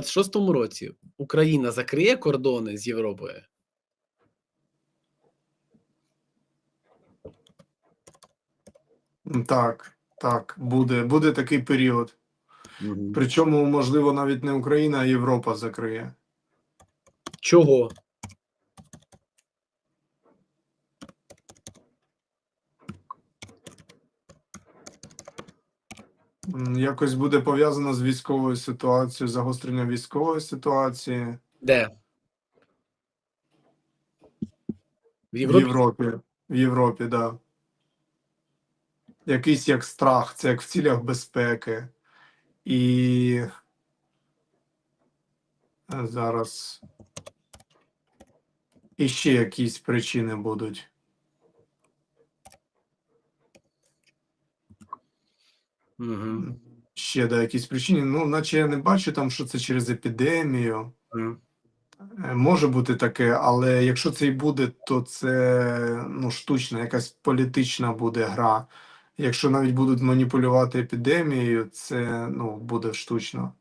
26-му році Україна закриє кордони з Європою? Так, так, буде, буде такий період. Причому, можливо, навіть не Україна, а Європа закриє. Чого? Якось буде пов'язано з військовою ситуацією, загостренням військової ситуації Де? В в Європі? Європі. В Європі, да. Якийсь як страх, це як в цілях безпеки. І е, зараз і ще якісь причини будуть. Угу. Ще да, якісь причини. Ну, наче я не бачу там, що це через епідемію. Угу. Може бути таке, але якщо це і буде, то це ну, штучна, якась політична буде гра. Якщо навіть будуть маніпулювати епідемією, це ну, буде штучно.